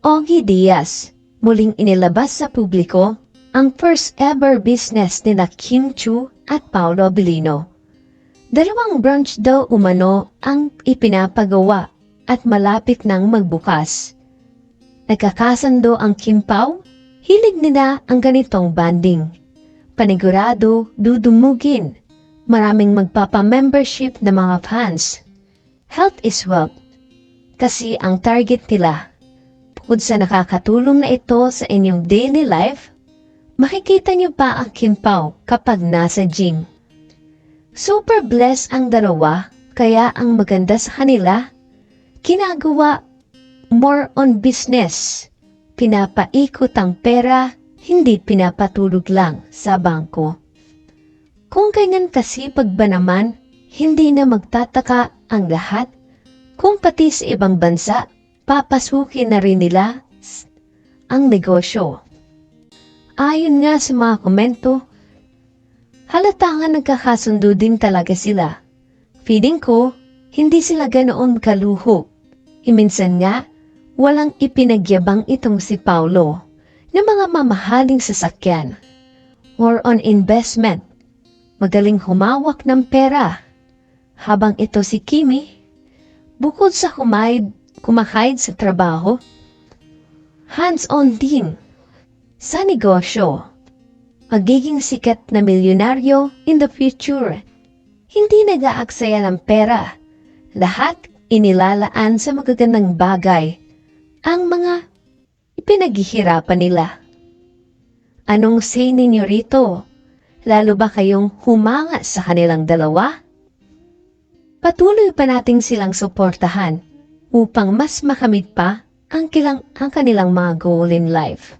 Ogie Diaz, muling inilabas sa publiko ang first ever business ni na Kim Chu at Paolo Abilino. Dalawang branch daw umano ang ipinapagawa at malapit nang magbukas. Nagkakasando ang Kim Pao, hilig nila ang ganitong banding. Panigurado, dudumugin. Maraming magpapa-membership na mga fans. Health is wealth. Kasi ang target nila, bukod sa nakakatulong na ito sa inyong daily life, makikita niyo pa ang Kim Pao kapag nasa gym. Super blessed ang dalawa, kaya ang maganda sa kanila, ginagawa more on business. Pinapaikot ang pera, hindi pinapatulog lang sa bangko. Kung ganyan kasipag ba naman, hindi na magtataka ang lahat kung pati sa ibang bansa, papasukin na rin nila ang negosyo. Ayon nga sa mga komento, halata nga nagkakasundo din talaga sila. Feeling ko, hindi sila ganoon kaluho. Iminsan nga, walang ipinagyabang itong si Paulo ng mga mamahaling sasakyan. More on investment. Magaling humawak ng pera. Habang ito si Kimi, bukod sa kumaid, kumakahid sa trabaho, hands-on din sa negosyo. Magiging sikat na milyonaryo in the future. Hindi nag-aaksaya ng pera. Lahat inilalaan sa magagandang bagay. Ang mga ipinaghihirapan nila. Anong say ninyo rito? Lalo ba kayong humanga sa kanilang dalawa? Patuloy pa nating silang suportahan upang mas makamit pa ang, kilang, ang kanilang mga goal in life.